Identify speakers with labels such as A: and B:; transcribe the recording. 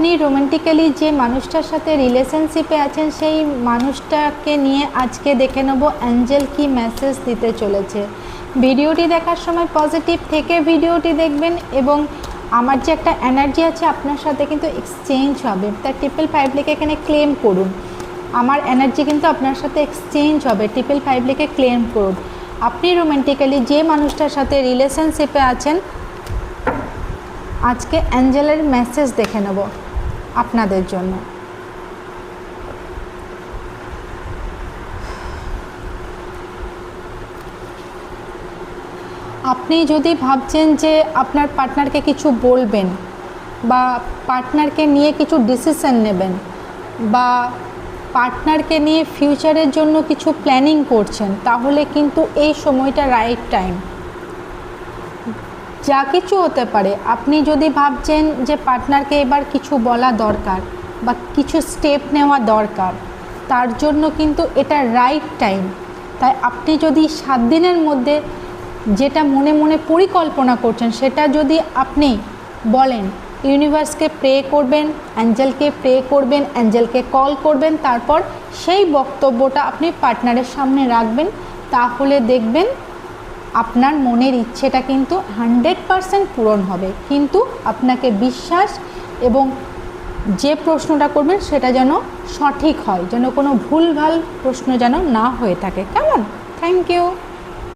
A: আপনি রোমান্টিক্যালি যে মানুষটার সাথে রিলেশনশিপে আছেন, সেই মানুষটাকে নিয়ে আজকে দেখে নেব অ্যাঞ্জেল কি মেসেজ দিতে চলেছে। ভিডিওটি দেখার সময় পজিটিভ থেকে ভিডিওটি দেখবেন এবং আমার যে একটা এনার্জি আছে আপনার সাথে কিন্তু এক্সচেঞ্জ হবে। তার ট্রিপল ফাইভ লিখে এখানে ক্লেম করুন। আমার এনার্জি কিন্তু আপনার সাথে এক্সচেঞ্জ হবে। ট্রিপল ফাইভ লিখে ক্লেম করুন। আপনি রোমান্টিক্যালি যে মানুষটার সাথে রিলেশনশিপে আছেন, আজকে অ্যাঞ্জেলের মেসেজ দেখে নেব। আপনাদের জন্য। আপনি যদি ভাবছেন যে আপনার পার্টনারকে কিছু বলবেন বা পার্টনারকে নিয়ে কিছু ডিসিশন নেবেন বা পার্টনারকে নিয়ে ফিউচারের জন্য কিছু প্ল্যানিং করছেন, তাহলে কিন্তু এই সময়টা রাইট টাইম। যা কিছু হতে পারে। আপনি যদি ভাবছেন যে পার্টনারকে এবার কিছু বলা দরকার বা কিছু স্টেপ নেওয়া দরকার, তার জন্য কিন্তু এটা রাইট টাইম। তাই আপনি যদি সাত দিনের মধ্যে যেটা মনে মনে পরিকল্পনা করছেন, সেটা যদি আপনি বলেন, ইউনিভার্সকে প্রে করবেন, অ্যাঞ্জেলকে প্রে করবেন, অ্যাঞ্জেলকে কল করবেন, তারপর সেই বক্তব্যটা আপনি পার্টনারের সামনে রাখবেন, তাহলে দেখবেন আপনার মনের ইচ্ছেটা কিন্তু হান্ড্রেড পারসেন্ট পূরণ হবে। কিন্তু আপনাকে বিশ্বাস এবং যে প্রশ্নটা করবেন সেটা যেন সঠিক হয়, যেন কোনো ভুলভাল প্রশ্ন যেন না হয়ে থাকে। কেমন? Thank you